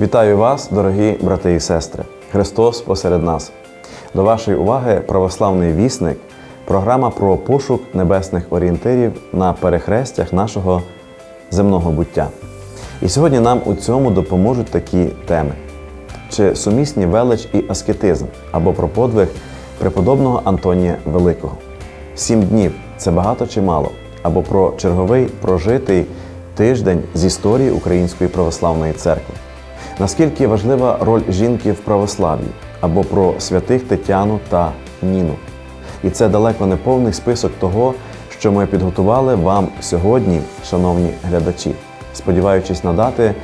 Вітаю вас, дорогі брати і сестри! Христос посеред нас. До вашої уваги православний вісник, програма про пошук небесних орієнтирів на перехрестях нашого земного буття. І сьогодні нам у цьому допоможуть такі теми: чи сумісні велич і аскетизм або про подвиг преподобного Антонія Великого. Сім днів це багато чи мало, або про черговий прожитий тиждень з історії Української православної церкви. Наскільки важлива роль жінки в православ'ї, або про святих Тетяну та Ніну. І це далеко не повний список того, що ми підготували вам сьогодні, шановні глядачі, сподіваючись надати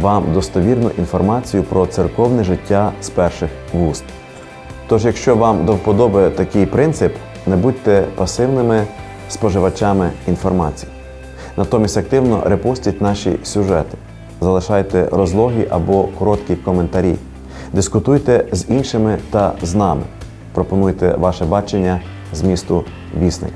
вам достовірну інформацію про церковне життя з перших вуст. Тож, якщо вам до вподоби такий принцип, не будьте пасивними споживачами інформації. Натомість активно репостіть наші сюжети, залишайте розлогі або короткі коментарі, дискутуйте з іншими та з нами, пропонуйте ваше бачення змісту вісник.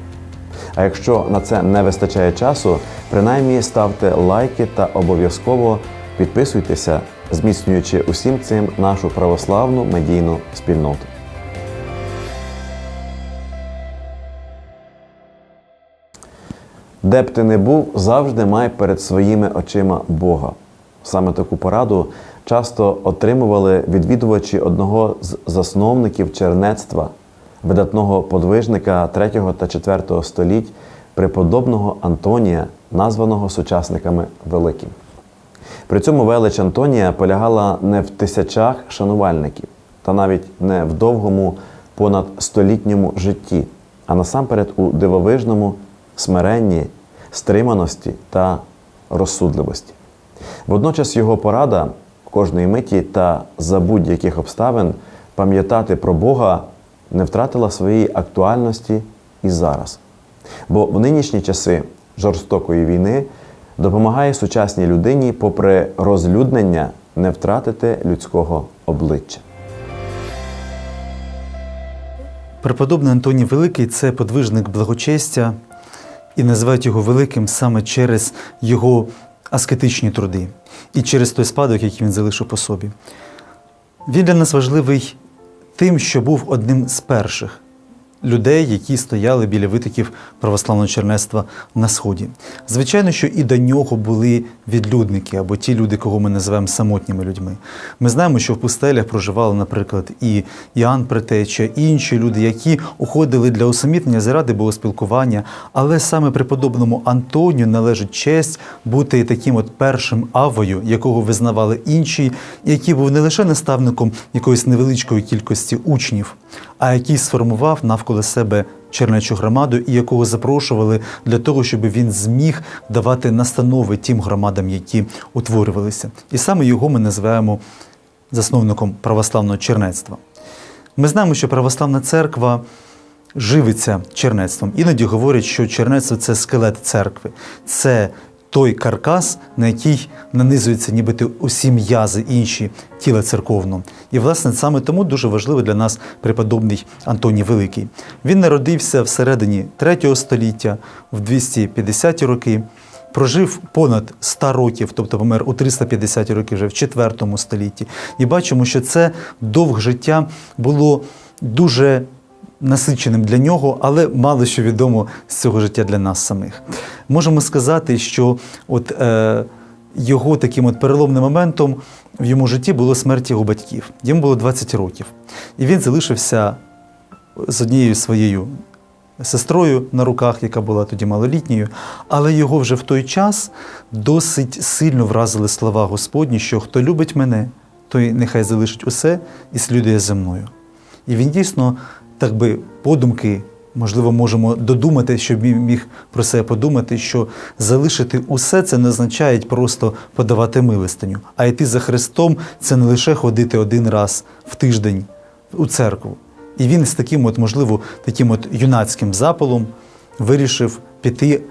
А якщо на це не вистачає часу, принаймні ставте лайки та обов'язково підписуйтеся, зміцнюючи усім цим нашу православну медійну спільноту. Де б ти не був, завжди май перед своїми очима Бога. Саме таку пораду часто отримували відвідувачі одного з засновників чернецтва, видатного подвижника 3 та 4 століть, преподобного Антонія, названого сучасниками Великим. При цьому велич Антонія полягала не в тисячах шанувальників, та навіть не в довгому понад столітньому житті, а насамперед у дивовижному смиренні, стриманості та розсудливості. Водночас його порада кожної миті та за будь-яких обставин пам'ятати про Бога не втратила своєї актуальності і зараз. Бо в нинішні часи жорстокої війни допомагає сучасній людині, попри розлюднення, не втратити людського обличчя. Преподобний Антоній Великий це подвижник благочестя і називають його великим саме через його аскетичні труди і через той спадок, який він залишив по собі. Він для нас важливий тим, що був одним з перших людей, які стояли біля витоків православного чернецтва на сході. Звичайно, що і до нього були відлюдники або ті люди, кого ми називаємо самотніми людьми. Ми знаємо, що в пустелях проживали, наприклад, і Іоанн Претеча, і інші люди, які уходили для усамітнення заради богоспілкування, але саме преподобному Антонію належить честь бути таким от першим авою, якого визнавали інші, який був не лише наставником якоїсь невеличкої кількості учнів, а який сформував навколо себе чернечу громаду і якого запрошували для того, щоб він зміг давати настанови тим громадам, які утворювалися. І саме його ми називаємо засновником православного чернецтва. Ми знаємо, що православна церква живиться чернецтвом. Іноді говорять, що чернецтво це скелет церкви, це той каркас, на який нанизуються нібито усі м'язи інші тіла церковного. І, власне, саме тому дуже важливий для нас преподобний Антоній Великий. Він народився всередині 3 століття, в 250-ті роки. Прожив понад 100 років, тобто помер у 350 років вже в 4 столітті. І бачимо, що це довг життя було дуже насиченим для нього, але мало що відомо з цього життя для нас самих. Можемо сказати, що от, е, його таким от переломним моментом в йому житті було смерть його батьків. Йому було 20 років. І він залишився з однією своєю сестрою на руках, яка була тоді малолітньою, але його вже в той час досить сильно вразили слова Господні, що хто любить мене, той нехай залишить усе і слідує за мною. І він дійсно, так би подумки, можливо, можемо додумати, щоб він міг про себе подумати, що залишити усе це не означає просто подавати милостиню, а йти за Христом це не лише ходити один раз в тиждень у церкву. І він з таким, от, можливо, таким от юнацьким запалом вирішив піти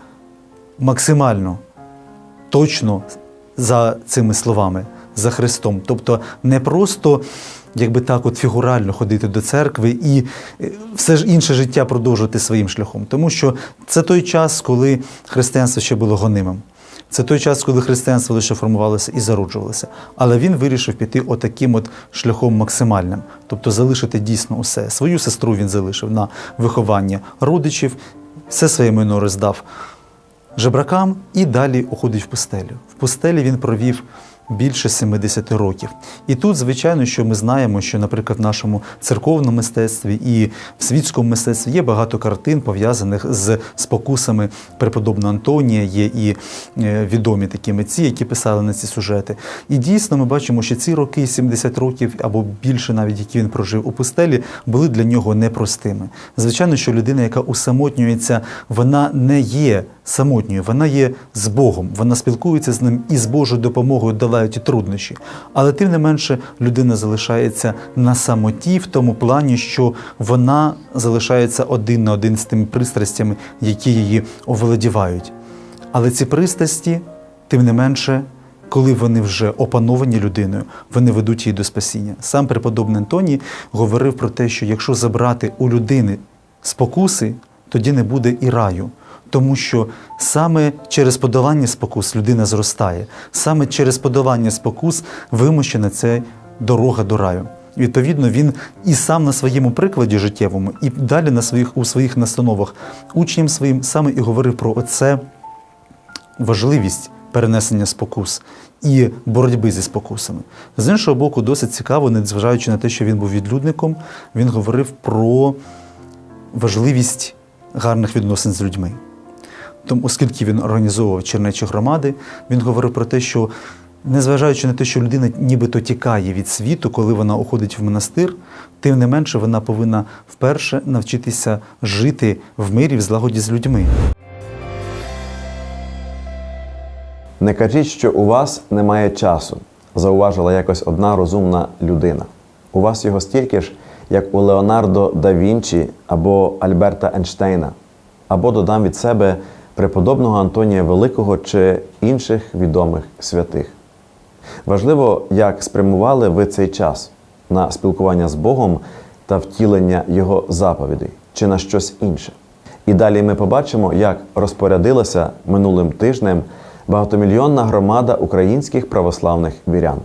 максимально точно за цими словами, за Христом. Тобто не просто, якби так, от фігурально ходити до церкви і е, все ж інше життя продовжувати своїм шляхом. Тому що це той час, коли християнство ще було гонимим. Це той час, коли християнство лише формувалося і зароджувалося. Але він вирішив піти отаким от шляхом максимальним, тобто залишити дійсно усе. Свою сестру він залишив на виховання родичів, все своє майно роздав жебракам і далі уходить в пустелю. В пустелі він провів більше 70 років. І тут, звичайно, що ми знаємо, що, наприклад, в нашому церковному мистецтві і в світському мистецтві є багато картин, пов'язаних з спокусами преподобного Антонія, є і е, відомі такі митці, які писали на ці сюжети. І дійсно ми бачимо, що ці роки, 70 років або більше, навіть які він прожив у пустелі, були для нього непростими. Звичайно, що людина, яка усамотнюється, вона не є самотньою, вона є з Богом, вона спілкується з ним і з Божою допомогою долають і труднощі. Але тим не менше людина залишається на самоті в тому плані, що вона залишається один на один з тими пристрастями, які її оволодівають. Але ці пристрасті, тим не менше, коли вони вже опановані людиною, вони ведуть її до спасіння. Сам преподобний Антоній говорив про те, що якщо забрати у людини спокуси, тоді не буде і раю. Тому що саме через подолання спокус людина зростає, саме через подолання спокус вимощена ця дорога до раю. Відповідно, він і сам на своєму прикладі життєвому, і далі на своїх у своїх настановах учням своїм саме і говорив про оце важливість перенесення спокус і боротьби зі спокусами. З іншого боку, досить цікаво, незважаючи на те, що він був відлюдником, він говорив про важливість гарних відносин з людьми. Тому, оскільки він організовував чернечі громади, він говорив про те, що незважаючи на те, що людина нібито тікає від світу, коли вона уходить в монастир, тим не менше вона повинна вперше навчитися жити в мирі, в злагоді з людьми. Не кажіть, що у вас немає часу, зауважила якось одна розумна людина. У вас його стільки ж, як у Леонардо да Вінчі або Альберта Ейнштейна, або додам від себе преподобного Антонія Великого чи інших відомих святих. Важливо, як спрямували ви цей час на спілкування з Богом та втілення Його заповідей чи на щось інше. І далі ми побачимо, як розпорядилася минулим тижнем багатомільйонна громада українських православних вірян.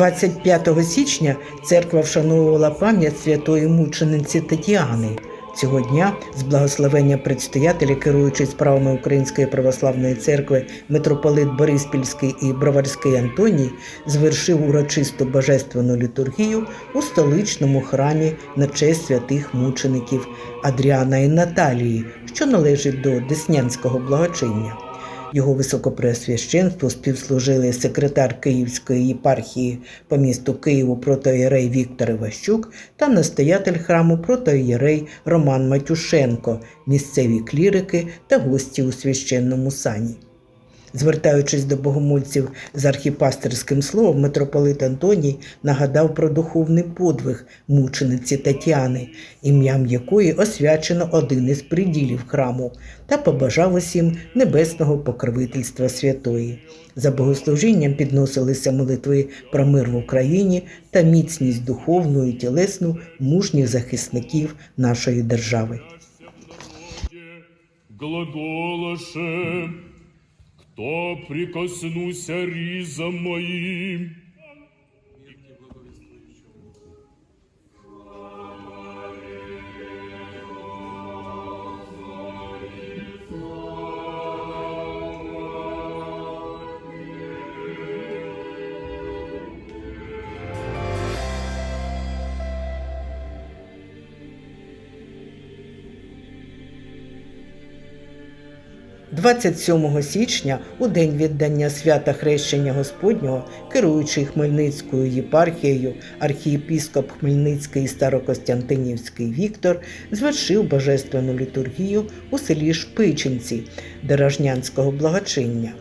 25 січня церква вшановувала пам'ять святої мучениці Тетяни. Цього дня з благословення предстоятеля, керуючий справами Української православної церкви, митрополит Бориспільський і Броварський Антоній звершив урочисту божественну літургію у столичному храмі на честь святих мучеників Адріана і Наталії, що належить до Деснянського благочиння. Його високопреосвященство співслужили секретар Київської єпархії по місту Києву протоєрей Віктор Іващук та настоятель храму протоєрей Роман Матюшенко, місцеві клірики та гості у священному сані. Звертаючись до богомольців з архіпастерським словом, митрополит Антоній нагадав про духовний подвиг мучениці Тетяни, ім'ям якої освячено один із приділів храму, та побажав усім небесного покровительства святої. За богослужінням підносилися молитви про мир в Україні та міцність духовну і тілесну мужніх захисників нашої держави. Глаголаше, кто прикоснуся різом моим. 27 січня, у день віддання свята хрещення Господнього, керуючий Хмельницькою єпархією, архієпіскоп Хмельницький і Старокостянтинівський Віктор звершив божественну літургію у селі Шпичинці Дорожнянського благочиння.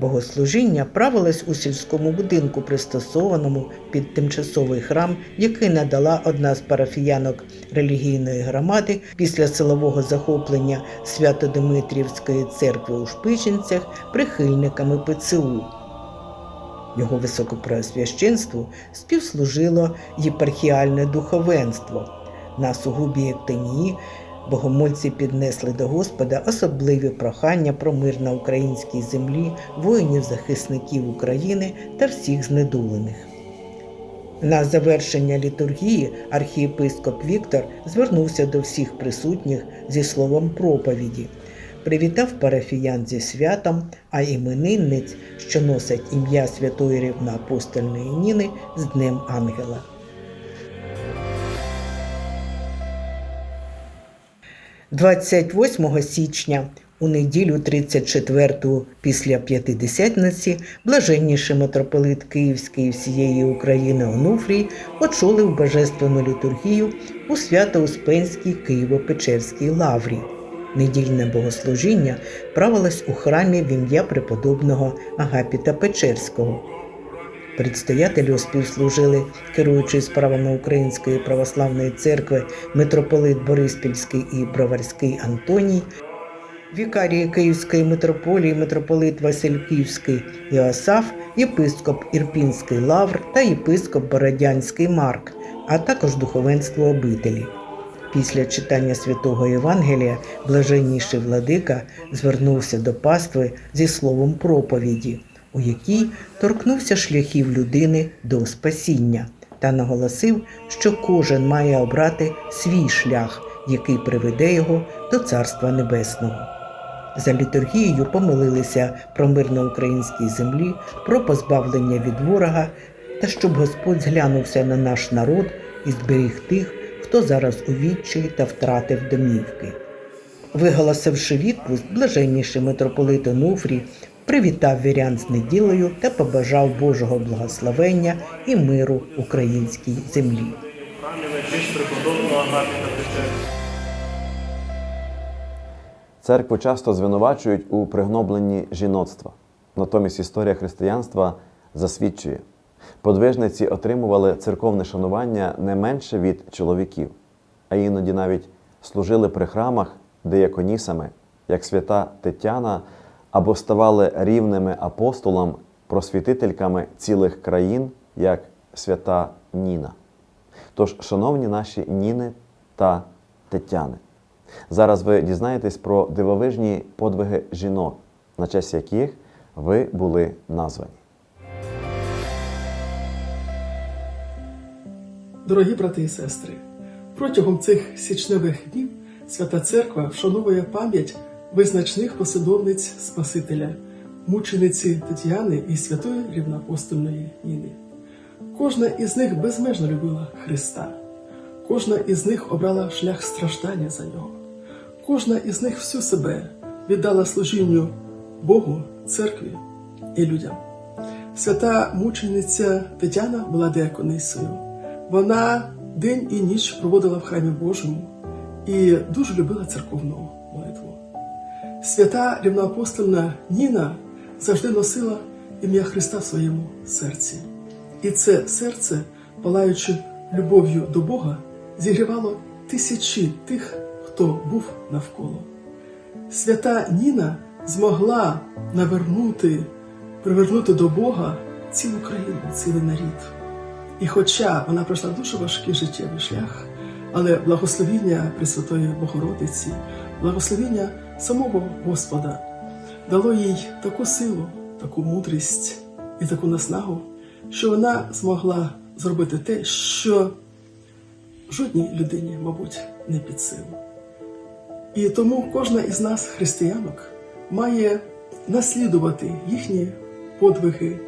Богослужіння правилось у сільському будинку, пристосованому під тимчасовий храм, який надала одна з парафіянок релігійної громади після силового захоплення Свято-Димитрівської церкви у Шпичинцях прихильниками ПЦУ. Його високопреосвященству співслужило єпархіальне духовенство. На сугубі ектенії богомольці піднесли до Господа особливі прохання про мир на українській землі, воїнів-захисників України та всіх знедулених. На завершення літургії архієпископ Віктор звернувся до всіх присутніх зі словом проповіді, привітав парафіян зі святом, а іменинниць, що носять ім'я святої рівноапостольної Ніни з Днем Ангела. – 28 січня у неділю 34-ту після П'ятидесятниці блаженніший митрополит Київський і всієї України Онуфрій очолив божественну літургію у Свято-Успенській Києво-Печерській лаврі. Недільне богослужіння правилось у храмі в ім'я преподобного Агапіта Печерського. Предстоятелю співслужили керуючий справами Української православної церкви митрополит Бориспільський і Броварський Антоній, вікарії Київської митрополії митрополит Васильківський Іосаф, єпископ Ірпінський Лавр та єпископ Бородянський Марк, а також духовенство обителі. Після читання святого Євангелія блаженніший владика звернувся до пастви зі словом проповіді, у якій торкнувся шляхів людини до спасіння та наголосив, що кожен має обрати свій шлях, який приведе його до Царства Небесного. За літургією помолилися про мир на українській землі, про позбавлення від ворога та щоб Господь зглянувся на наш народ і зберіг тих, хто зараз у відчаї та втратив домівки. Виголосивши відпуст, блаженніший митрополит Онуфрій привітав вірян з неділею та побажав Божого благословення і миру українській землі. Церкву часто звинувачують у пригнобленні жіноцтва. Натомість історія християнства засвідчує, подвижниці отримували церковне шанування не менше від чоловіків, а іноді навіть служили при храмах деяконісами, як свята Тетяна, або ставали рівними апостолам, просвітительками цілих країн, як свята Ніна. Тож, шановні наші Ніни та Тетяни, зараз ви дізнаєтесь про дивовижні подвиги жінок, на честь яких ви були названі. Дорогі брати і сестри, протягом цих січневих днів Свята Церква вшановує пам'ять визначних послідовниць Спасителя, мучениці Тетяни і святої рівноапостольної Ніни. Кожна із них безмежно любила Христа, кожна із них обрала шлях страждання за нього, кожна із них всю себе віддала служінню Богу, церкві і людям. Свята мучениця Тетяна була деяконисою. Вона день і ніч проводила в храмі Божому і дуже любила церковну молитву. Свята рівноапостольна Ніна завжди носила ім'я Христа в своєму серці. І це серце, палаючи любов'ю до Бога, зігрівало тисячі тих, хто був навколо. Свята Ніна змогла навернути, привернути до Бога цілу країну, цілий нарід. І хоча вона пройшла дуже важкий життєвий шлях, але благословіння Пресвятої Богородиці, благословіння самого Господа дало їй таку силу, таку мудрість і таку наснагу, що вона змогла зробити те, що жодній людині, мабуть, не під силу. І тому кожна із нас, християнок, має наслідувати їхні подвиги,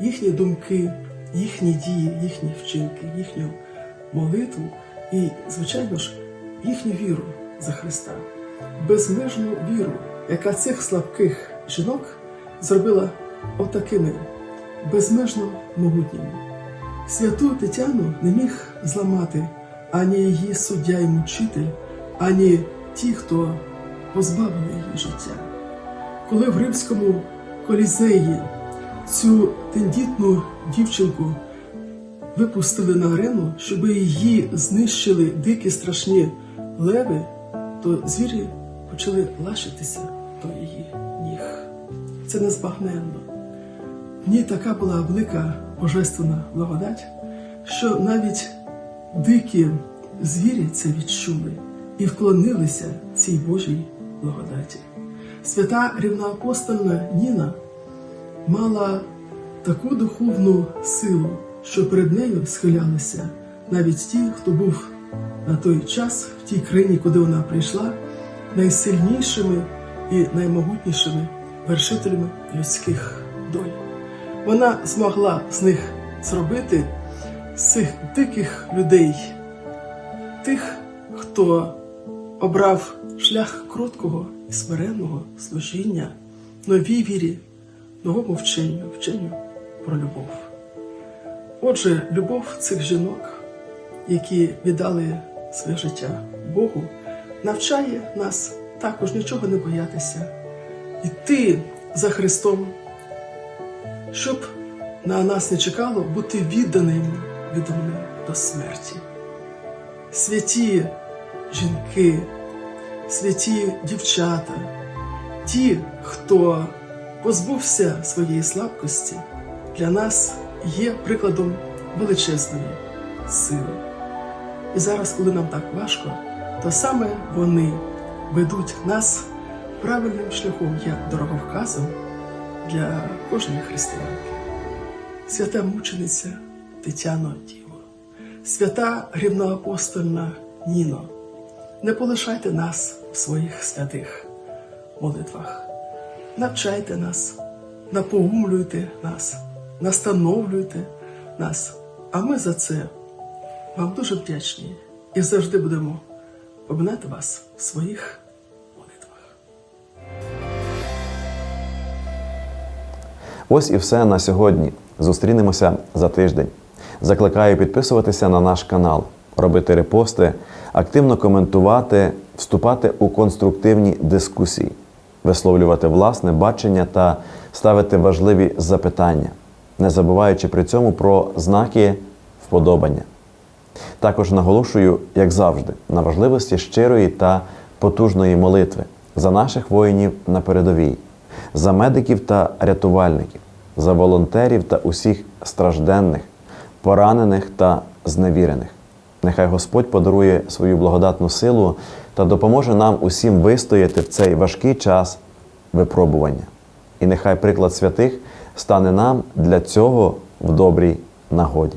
їхні думки, їхні дії, їхні вчинки, їхню молитву і, звичайно ж, їхню віру за Христа, безмежну віру, яка цих слабких жінок зробила отакими безмежно могутніми. Святу Тетяну не міг зламати ані її суддя і мучитель, ані ті, хто позбавили її життя. Коли в римському колізеї цю тендітну дівчинку випустили на арену, щоб її знищили дикі страшні леви, то звірі почали лашитися до її ніг. Це незбагненно. В ній така була велика божественна благодать, що навіть дикі звірі це відчули і вклонилися цій Божій благодаті. Свята рівноапостольна Ніна мала таку духовну силу, що перед нею схилялися навіть ті, хто був на той час в тій країні, куди вона прийшла, найсильнішими і наймогутнішими вершителями людських доль. Вона змогла з них зробити з цих диких людей, тих, хто обрав шлях кроткого і смиренного служіння, новій вірі, новому вченню, вченню про любов. Отже, любов цих жінок, які віддали своє життя Богу, навчає нас також нічого не боятися, йти за Христом, щоб на нас не чекало бути відданими відданими до смерті. Святі жінки, святі дівчата, ті, хто позбувся своєї слабкості, для нас є прикладом величезної сили. І зараз, коли нам так важко, то саме вони ведуть нас правильним шляхом як дороговказом для кожної християнки. Свята мучениця Тетяно Діво, свята рівноапостольна Ніно, не полишайте нас в своїх святих молитвах. Навчайте нас, напоумлюйте нас, настановлюйте нас. А ми за це вам дуже вдячні і завжди будемо поминати вас в своїх молитвах. Ось і все на сьогодні. Зустрінемося за тиждень. Закликаю підписуватися на наш канал, робити репости, активно коментувати, вступати у конструктивні дискусії, висловлювати власне бачення та ставити важливі запитання, не забуваючи при цьому про знаки вподобання. Також наголошую, як завжди, на важливості щирої та потужної молитви за наших воїнів на передовій, за медиків та рятувальників, за волонтерів та усіх стражденних, поранених та зневірених. Нехай Господь подарує свою благодатну силу та допоможе нам усім вистояти в цей важкий час випробування. І нехай приклад святих стане нам для цього в добрій нагоді.